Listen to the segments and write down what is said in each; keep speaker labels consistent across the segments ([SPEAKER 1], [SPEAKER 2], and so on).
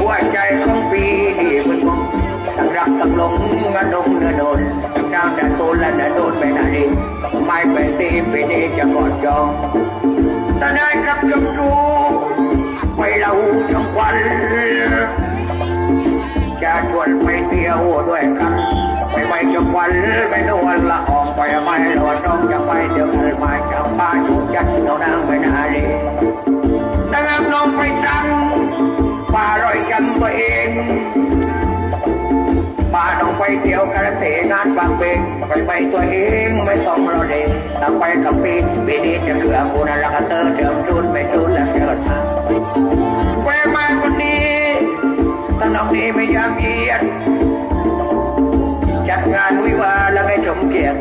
[SPEAKER 1] หัวใจของปีนี่มันคงตั้งรักตั้งหลงงานดงเนื้อโดนตั้งดาวแต่โตและเนื้อโดนไปไหนไม่เป็นตีปีนี้จะกอดจองแต่ได้กับจมจูไปเล่าทั้งวันจะชวนไปเที่ยวด้วยกันไปไปจะควันไปนวลละอองไปไม่หลอดน้องจะไปเดี๋ยวเลยมาจากบ้านทุกยันเรานางไปนาดีแต่งน้อง ไปสั่งป่าลอยจำตัวเองป่าต้องไปเที่ยวกันเตงานบางเพลงไปไปตัวเองไม่ต้องรอเด็กถ้าไปกับปีปีนี้จะเหลือกูนั่นละก็เตอร์เดิมชุดไม่ชุดแล้วเกิดมาไปมาคนนี้ตอนน้องนี้ไม่ยอมเยียดจัดงานวิวาแล้วให้สมเกียรติ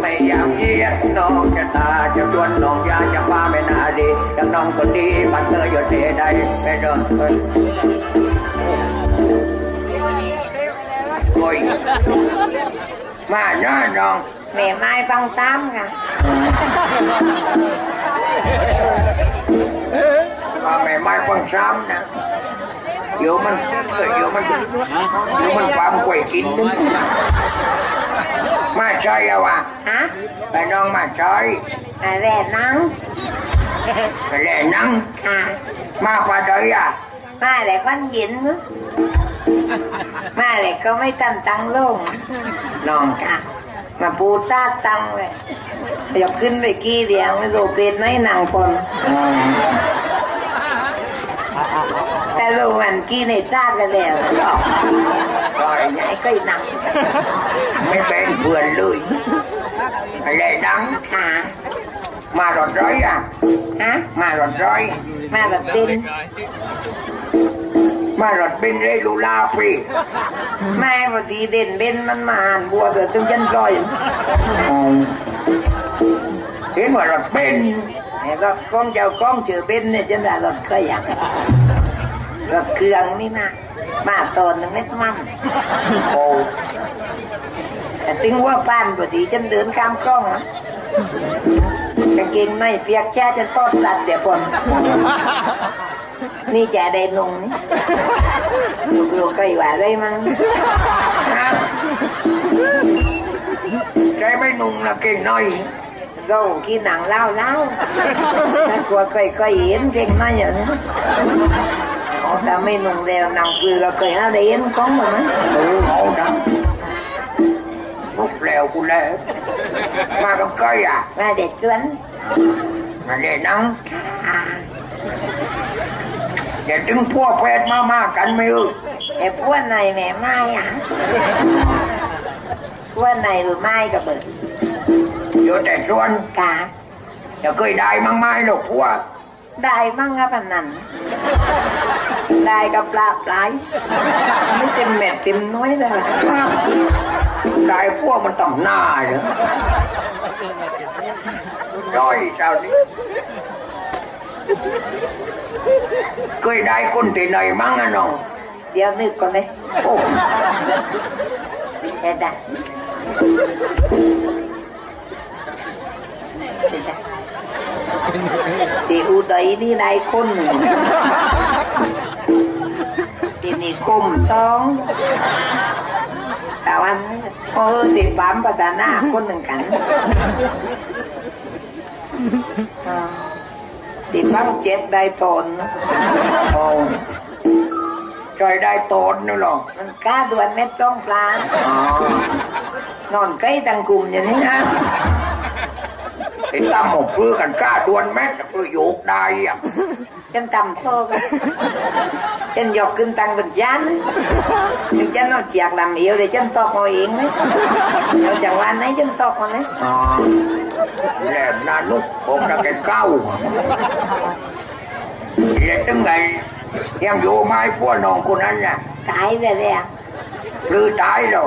[SPEAKER 1] ไม่อยากเยียดน้องจะตาจะชวนน้องยาจะฟ้าไม่นาดีดังน้องคนดีบันเธอหยดเทใดไม่เดินเอ้ยโอ้ยมาเนาะน้อง
[SPEAKER 2] แม่ไม้ฟังซ้ำค่ะ
[SPEAKER 1] มาไม่ไม่ฟังซ้ำนะเดี๋ยวมันเดี๋ยวมันเดี๋ยวมันความกล้วยกินนึง มาใช่อะวะ
[SPEAKER 2] ฮะ
[SPEAKER 1] ไปน้องมาใช่
[SPEAKER 2] อะไรนัง
[SPEAKER 1] ไปเล่นนัง
[SPEAKER 2] ค่ะ
[SPEAKER 1] มาปะเดยอะ
[SPEAKER 2] มาเลยวันเย็นมั้งมาเลยก็ไม่ตันตังลง
[SPEAKER 1] น้อง
[SPEAKER 2] ค่ะมาปูซาดตังเลยอยากขึ้นไปกี่เดียวไม่รู้เป็นไหมนางพล
[SPEAKER 1] อืม
[SPEAKER 2] แต่รู้วันกี่ในซาดกันแล้ว หรอก
[SPEAKER 1] ปล่อย
[SPEAKER 2] ไหนก็อีนัง
[SPEAKER 1] ไม่เป็นเพื่อนเลยไปเล่นนัง
[SPEAKER 2] ค่ะ
[SPEAKER 1] มารถร้อยอะ
[SPEAKER 2] ฮะ
[SPEAKER 1] มารถร้อย
[SPEAKER 2] มาแบบเป็น
[SPEAKER 1] มารถเป็นเรลูลาปี
[SPEAKER 2] แม่พอดีเด่นเป็นมันมาอ่านบัวเดือดตึงจันปล่อย
[SPEAKER 1] อืมเห็นว่ารถเป็น
[SPEAKER 2] เนี่ยก็กล้องเจ้ากล้องเจอเป็นเนี่ยจันได้รถก็อยากรถเครื่องนี่นะ มาตอนหนึงเม็ดมัน
[SPEAKER 1] โอ้
[SPEAKER 2] แต่ถึงว่าป้านพอดีฉันเดินข้ามกล้องนะกางเกงในเปียกแช่จนต้นสัตว์เสียปนนี่จะได้นงนี่ลูกๆก็อยู่ว่าได้มั้ง
[SPEAKER 1] ฮะใจไม่นุ่งละเก่งน้อย
[SPEAKER 2] ก็กินหนังเล่าเล่าถ้ากลัวเคยเคยเห็นเก่งน้อยอย่างนี้ เอาแต่ไม่นุ่งแล้วหนังคือเราเคยเอาได้เห็นของหมดไหม
[SPEAKER 1] เออเอานะลุกแล้วกูแล้วมากับใครอะ
[SPEAKER 2] มาเด็ดชวน
[SPEAKER 1] มาเล่นนัง
[SPEAKER 2] อ่า
[SPEAKER 1] เดี๋ยวถึงพวกแพทย์มามากันไหมเออ
[SPEAKER 2] แต่พวกไหนแม่ไม้อะพวกไหนหรือไม้กับเบิด
[SPEAKER 1] อยู่แต่ส่วน
[SPEAKER 2] กา
[SPEAKER 1] จะเคยได้มั้งไหมหรอกพวก
[SPEAKER 2] ได้มั่งครับอันนั้น ได้กับปลาปลายไม่เต็มเม็ดเต็มน้อยเลย
[SPEAKER 1] ได้พวกมันต้องหน้าเหรอร้อยเจ้านี้เคยได้คนที่ไหนมั้งอะน้อง
[SPEAKER 2] เดี๋ยวนึกก่อนเลย
[SPEAKER 1] โอ้
[SPEAKER 2] เด็ดได้เด็ดได้ ที่อุดัยนี่ได้คนหนึ่งที่นี่กลมสองแต่วันเออที่ปั๊มปัตานาคนหนึ่งกันอ่าที่ปั๊มเจ็ดได้ตน
[SPEAKER 1] โอ้ใจได้โตนนี่หรอ
[SPEAKER 2] มันกล้าดวนเม็ดจ้องปลา
[SPEAKER 1] น
[SPEAKER 2] อนใกล้ตังกลุ่มอย่างนี้นะ
[SPEAKER 1] ไอ้ตั้มหมกเพื่อกันกล้าดวนแม่เพื่อโยกได้อะ
[SPEAKER 2] ฉันตำโทษกันฉันยกขึ้นตังบนจานถึงฉันเอาเจียกลำเอวเดี๋ยวฉันตอกเอาเองไหมเอาจังหวะไหนฉันตอกเอาไหม
[SPEAKER 1] อ๋อแหลมนานุกผมจะแกเก้าเรียนตั้งไงยังอยู่ไหมพวกน้องคนนั้นน่ะ
[SPEAKER 2] ตายเลยเลยอะ
[SPEAKER 1] หรือตายแล้ว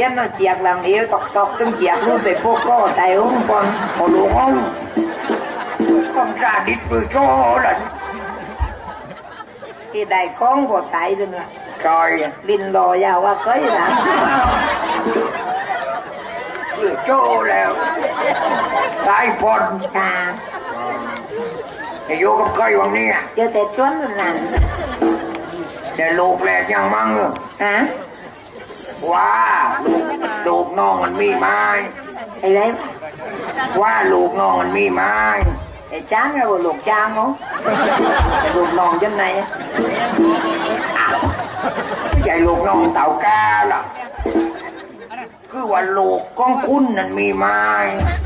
[SPEAKER 2] ฉันเอาเจียกลำเอวตอกตอกตึงเจียกรูปไปพวกก็ตายห้องปอน
[SPEAKER 1] พอลูกห้องต้องซาดิสหรือโซ่ล่ะ
[SPEAKER 2] ที่ได้ของก็ตายดึงละ
[SPEAKER 1] จอย
[SPEAKER 2] ลินรอยาวว่าเคยนะ
[SPEAKER 1] หรือโซ่แล้วตายพอน
[SPEAKER 2] ตา
[SPEAKER 1] จะอยู่กับใครวันนี้อะ
[SPEAKER 2] เดี๋ยวแต่ชวนนั่น
[SPEAKER 1] แต่ลูกแลดยังมั่งเออ
[SPEAKER 2] ฮะ
[SPEAKER 1] ว่าลูกลูก น้องมันมีไหม้
[SPEAKER 2] ไอ้ไร
[SPEAKER 1] ว่าลูกน้องมันมีไหม้
[SPEAKER 2] ไอ้จ้างเราหลกจ้างเขาหลกนองจังไหน
[SPEAKER 1] ใหญ่ลูกน้องเต่ากาล่ะคือว่าลูกของคุณนั่นมีไหม้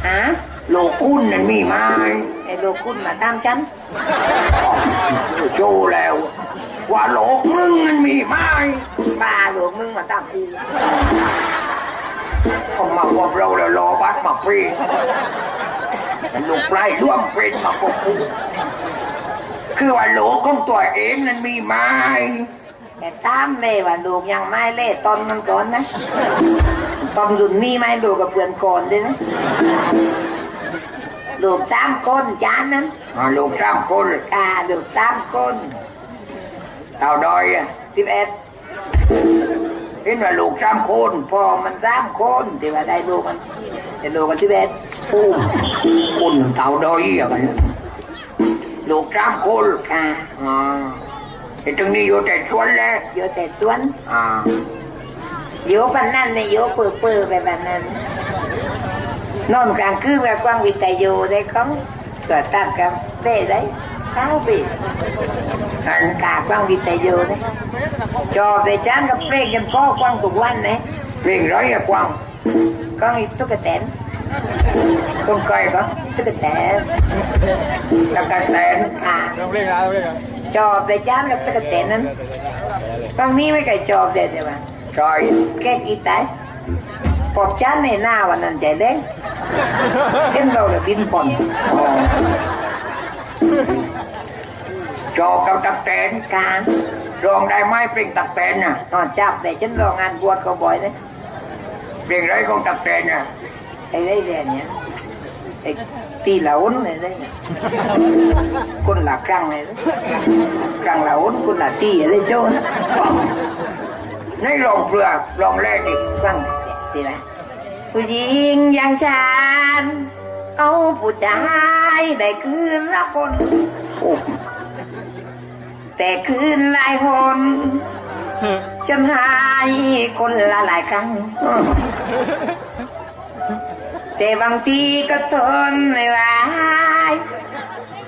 [SPEAKER 2] ฮะ
[SPEAKER 1] ลูกคุณนั่นมีไหม้
[SPEAKER 2] ไอ้ลูกคุณมาตามฉัน
[SPEAKER 1] โชว์แล้ว ว่าลูกมึงมันมีไหม้
[SPEAKER 2] บ้าลูกมึงมาตามกู
[SPEAKER 1] ออ กมาพบเราแล้วรอบัดมาปีแต่ลูกไล่ร่วมเป็นมาพบกูคือว่าลูกของตัวเองนั้นมีไหม้
[SPEAKER 2] แต่ตามเลยว่าลูกยังไม่เล่ตอนมันก่อนนะตอนรุ่นนี้ไม่ลูกกับเพื่อนก่อนด้วยนะลูกสามคนจานนั้น
[SPEAKER 1] อ่าลูกสามคน
[SPEAKER 2] กาลูกสามคน
[SPEAKER 1] เต่าดอยอะ
[SPEAKER 2] สิบเอ็ด
[SPEAKER 1] เห็นว่าลูกสามคน
[SPEAKER 2] พ่อมันสามคนที่ว่าได้ลูกมันแต่ลูกกันสิบเอ็ด
[SPEAKER 1] อู้คุณเต่าดอยอะกันลูกสามคน
[SPEAKER 2] กา
[SPEAKER 1] อ่าไอ้ตรงนี้อยู่แต่ชวนแล้ว
[SPEAKER 2] โยแต่สวน
[SPEAKER 1] อ่า
[SPEAKER 2] โยปันนั่นเนี่ยโยเปื่อเปื่อๆไปแบบนั้นนอนกลางคืนแบบกว้างวิทยุได้ของตัวตัดกับเบ้ได้ข้าวบี
[SPEAKER 1] หัน
[SPEAKER 2] กากว้างวิทยุได้จอบได้จานกับเพลงกันพ่อกว้างทุกวันนะ
[SPEAKER 1] เพลงร้อยอะกวาง
[SPEAKER 2] ก็มีตุ๊กแตน
[SPEAKER 1] ต้องไกลก็
[SPEAKER 2] ตุ๊กแตน
[SPEAKER 1] แล้วก็แตน
[SPEAKER 2] ค่ะ
[SPEAKER 3] ต้องเร่งนะต้องเร่งนะ
[SPEAKER 2] จอบได้ จานกับตุ๊กแตนนั้นบางนี้ไม่เคยจอบได้แต่ว่า
[SPEAKER 1] จอย
[SPEAKER 2] แก้กีตายปอบจานในหน้าวันนั้นใจแดงเห็นเราเลยบินผ่อน
[SPEAKER 1] อ๋อ จอกับตักแตน
[SPEAKER 2] กลาง
[SPEAKER 1] ร้องได้ไหมเพลงตักแตนน่ะ
[SPEAKER 2] นอนจับแต่ฉันรองานบวชเขาบ่อยเลย
[SPEAKER 1] เพลงไรของตักแตนน่ะ
[SPEAKER 2] ไอ้ได้เรียนเนี่ยไอ้ตีเหลาอุ่นเลยได้เนี่ยคนละครั้งเลยนะครั้งละอุ่นคนละตีอะไรโจ้นะ
[SPEAKER 1] ในร้องเปลือกร้องแรกดิ
[SPEAKER 2] ครั้งตีอะไรผู้หญิงอย่างฉันเอาผู้ชาย ได้คืนละคน
[SPEAKER 1] โอ้
[SPEAKER 2] แต่คืนหลายคนฉันหายคนละหลายครั้ง แต่บางทีก็ทนไม่ไหว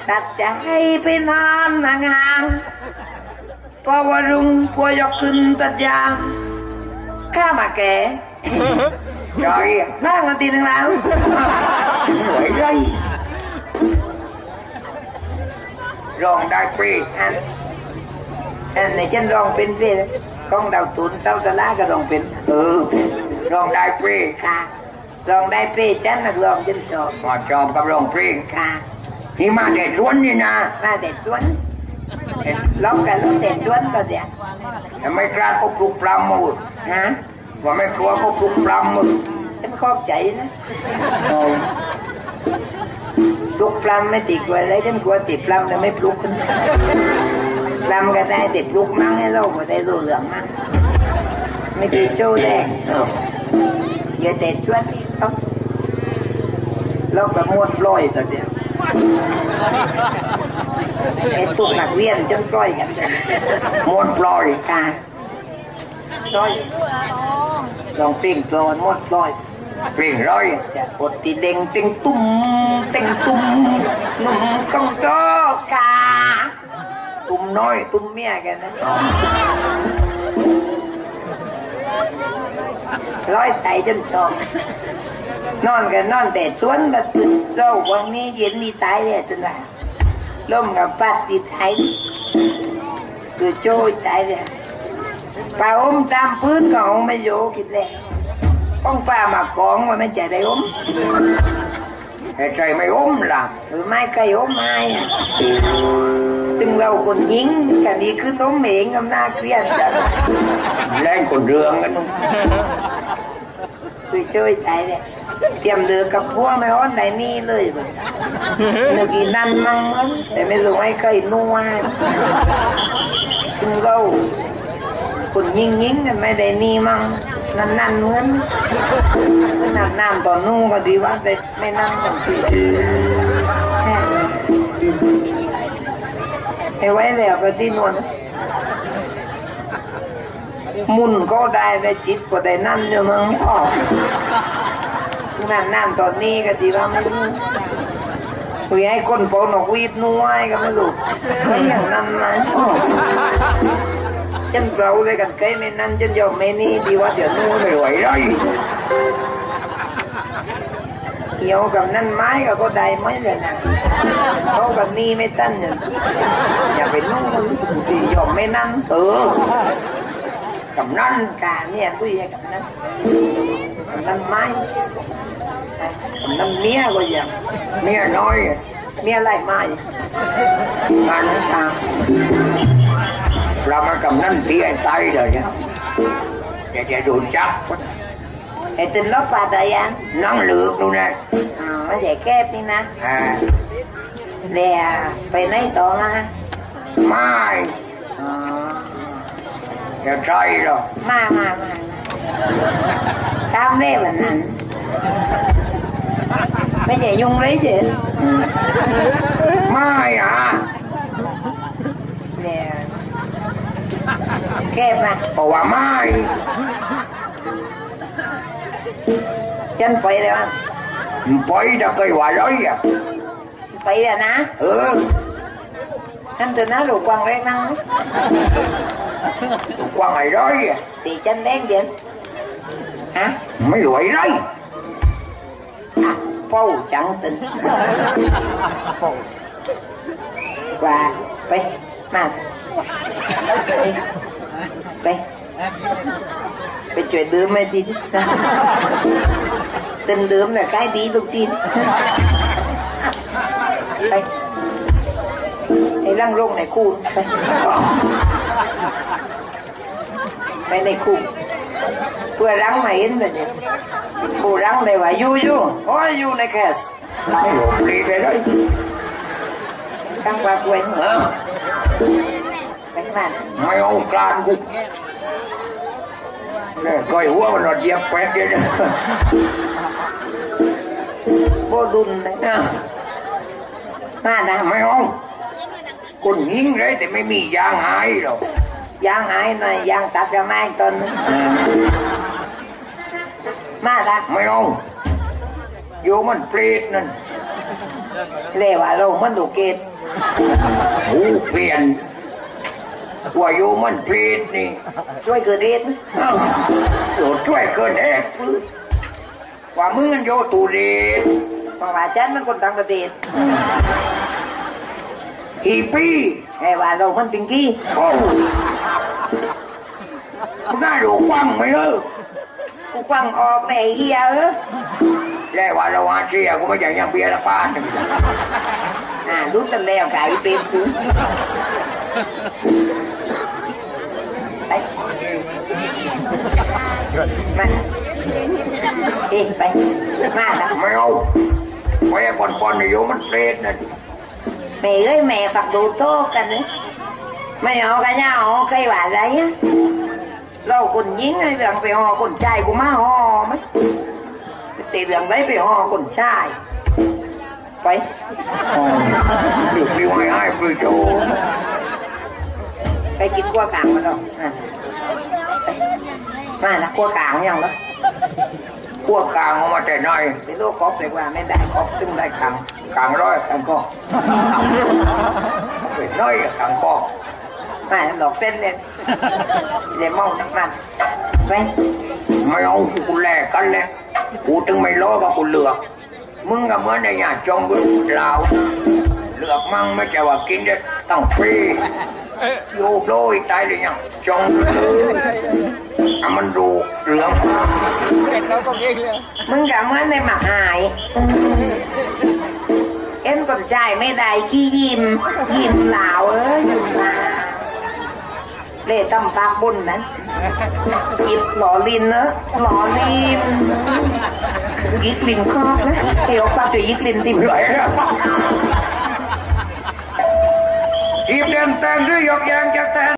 [SPEAKER 2] ตัดใจไปนอนห่างๆเพราะว่ารุงพัวยกขึ้นตัดยาง ข้ามาแก่
[SPEAKER 1] จอยอะ
[SPEAKER 2] ข้างกันทีหนึ่งแล้ว
[SPEAKER 1] เห ร้องได้เพลง
[SPEAKER 2] อันอันไหนฉันร้องเป็นเพื่อนกล้องดาวตุนเต้าตะลาก็ร้องเป็น
[SPEAKER 1] เออร้องได้เพลง
[SPEAKER 2] ค่ะร้องได้เป้ฉันนักร้องฉันชอบ
[SPEAKER 1] มาจอมกับร้องเพลง
[SPEAKER 2] ค่ะ
[SPEAKER 1] นี่มาแต่ชวนนี่นะ
[SPEAKER 2] มาแต่ชวนร้องกันร้องแต่ชวนก็เดี๋ยว
[SPEAKER 1] แต่ไม่กล้าก็ปลุกปลำมือ
[SPEAKER 2] ฮะ
[SPEAKER 1] ว่าไม่กลัวก็ปลุกปลำมือ
[SPEAKER 2] ฉันขอบใจนะ ปลุกปลำไม่ติดกลัวอะไรฉันกลัวติดปลำแต่ไม่ปลุกกันปลำก็ได้แต่ปลุกมั่งให้เราก็ได้รู้เรื่องมั่งไม่ได้โจ้แดง
[SPEAKER 1] เออ
[SPEAKER 2] อย่าแต่ชวนนี่เขาเราก็มวดปล่อยตัวเดียวไอ้ตุกนักเรียนจนปล่อยกันเลย
[SPEAKER 1] มวนปล่อย
[SPEAKER 2] กาปล่อยลองเพลงกลอนมวดปล่อย
[SPEAKER 1] เพลงร้อย
[SPEAKER 2] จะปดตีเด้งเต็งตุ้มเต็งตุ้มหนุ่มต้องโจกา
[SPEAKER 1] ตุ่มน้อย
[SPEAKER 2] ตุ้มเมียกันนะร้อยไตจนชองนอนกันนอนแต่ชวนบัดตื่นเราวันนี้เย็นมีตายเลยจนว่าล่มกับปัดตีไทยคือโจ้ยตายเลยป้าอมจำพื้นก็เอาไม่โยกินเลย ป้องป้ามากองว่าไม่ใจได้อม
[SPEAKER 1] ไอ้ใจไม่อมล่ะ
[SPEAKER 2] หรือไม่เคยอมไม่ถึงเราคนยิงกันดีคือต้มเองกำนาเครียดจัง
[SPEAKER 1] แรงคนเรืองกันนู่น
[SPEAKER 2] คือช่วยใจเนี่ยเตรียมเรือกับพวกไม่อ้อนไหนนี่เลยบ่นึกอีนั่นมั่งมั้งแต่ไม่รู้ให้เคยนัวถึงเราคนยิงยิงกันไม่ได้นี่มั่ง นั่นนั่นเหมือนน้ำน้ำตอนนู่นก็ดีว่าแต่ไม่นั่งกันทีไม่ไหวแล้วไปที่นวลมุนก็ได้แต่จิตก็ได้นั่นอยู่มั้งพ่อนั่นนั่นตอนนี้ก็ดีว่าไม่รู้คุยให้คนโปนกวีดนัวให้ก็ไม่รู้อย่างนั้นนะพ่อ ฉันเราเลยกันเคยไม่นั่นฉันยอมไม่นี่ดีว่าเดี๋ยวนู้น
[SPEAKER 1] ไม่ไหวเลย
[SPEAKER 2] เหี่ยวกับนั่นไม้ก็ก็ได้ไม่เลยนะเขากับนี่ไม่ตั้นเนี่ยอย่าไปนุ่งดียอมไม่นั่น
[SPEAKER 1] เออกับนั่น
[SPEAKER 2] กาเนี่ยคุยกับนั่นกับนั่นไม้กับนั่นเมียก็อย่าง
[SPEAKER 1] เมียน้อย
[SPEAKER 2] เมียไล่ไม้
[SPEAKER 1] งานนั้นตาม เรามากับนั่นตีไอ้ตายเลยเนี่ยเดี๋ยวจะโดนจับ
[SPEAKER 2] ไอ้ตินลบปาดยัง
[SPEAKER 1] นั่งเหลือกดูนะ
[SPEAKER 2] อ๋อไม่ใช่แก้นี่นะ
[SPEAKER 1] อ่า
[SPEAKER 2] เดี๋ยวไปไ keva o mai. Chân quay rồi
[SPEAKER 1] anh. Quay đã cây quả rồi à
[SPEAKER 2] quay là ná.
[SPEAKER 1] Ừ.
[SPEAKER 2] Anh từ ná rồi quăng đấy năng
[SPEAKER 1] quăng này rồi à
[SPEAKER 2] thì chân đen vậy hả?
[SPEAKER 1] Mấy lụi đấy
[SPEAKER 2] à, phâu chẳng tình. Và vậy mà. ไปมาไปไป ไปช่วยดื่มไหมทีนี้ตึนดื่มเนี่ยใกล้ดีทุกทีนไปให้ร่างลงในคูไปไปในคูเพื่อรังมาเห็นเลยเนี่ยกูรังเลยว่าอยู่อยู่โอ้ยอยู่ในแคส
[SPEAKER 1] mấy loại đi về đấy
[SPEAKER 2] ตั้งป ลาควย
[SPEAKER 1] hả
[SPEAKER 2] ไปมัน
[SPEAKER 1] mấy ông can cũng Nè, coi húa mà nó dẹp quét vậy đó
[SPEAKER 2] โบดุนเลย
[SPEAKER 1] Nè,
[SPEAKER 2] มานะ
[SPEAKER 1] mấy ông con hiến đấy thì mới mì giang hái rồi
[SPEAKER 2] ยางหายหน่อยยางตัดจะไม่ตอนนึงมาละ
[SPEAKER 1] mấy ông vô mình plết nên
[SPEAKER 2] เรียกว่าเรามันดูเกต
[SPEAKER 1] hú phiền qua vô mình plết đi
[SPEAKER 2] ช่วยเกิดเหตุ
[SPEAKER 1] rồi ช่วยเกินเอกว่ามึงกันโยตูเดช
[SPEAKER 2] เพราะว่าฉันมันคนต่างประเทศ
[SPEAKER 1] กี่ปี
[SPEAKER 2] แต่ว่าเรามันเป็นกี้
[SPEAKER 1] โอ้มึงน่าดูกว้างไหมเออ
[SPEAKER 2] กูฟังออกแต่เฮียเออ
[SPEAKER 1] แล้วว่าเราอาเซียกูไม่อยากยังเบียร์ละป้าหนึ่ง
[SPEAKER 2] อ่ารู้กันแล้วไก่เป็นกูไป มาเอ๊ะไป มาละ
[SPEAKER 1] ไม่เอาไปปอนปอนๆอยู่มันเปรตนั่น
[SPEAKER 2] แม่เอ้ยแม่ปักดูโต๊ะกันเลยไม่เอากันเนี่ยเอาใครว่าอะไรอะเราคนยิงไอ้เรื่องไปห่อคนชายกูมาห่อไหมตีเรื่องได้ไปห่อคนชายไป
[SPEAKER 1] được đi ngoài hai người chỗ
[SPEAKER 2] ไปกินกัวกลางมาดอกอะ ไปมาละกัวกลางยังละ
[SPEAKER 1] cua càng mà trẻ này
[SPEAKER 2] ไปโลกกอบเลยว่าไม่ได้กอบตึงได้ขัง
[SPEAKER 1] càng nói càng co phải nói là càng co
[SPEAKER 2] มาดอกเส้นเลยเดี๋ยวมองนักมันไป
[SPEAKER 1] mày ông กูแลกันเลยกูถึงไม่ล้อกับกูเหลือกมึงกับเหมื่อนใน nhà จองกูลาวเหลือกมั่งไม่ใช่ว่ากินได้ตั้งปีโยกโลยตายเลยยังจองเลยอะมันดู เหลือง
[SPEAKER 2] มึงกับเมื่อในหมักหาย เอ็นคนใจไม่ได้ขี้ยิ้มยิ้มหลาวเอ้ยยิ้มหลาวเล่ตั้มปากบุญนะหยิบหล่อลินเนอะหล่อลินยิกลินคอกนะเดี๋ยวป้าจะยิกลินติม
[SPEAKER 1] vậy đó Hiệp đem tên đứa dọc giang cho tên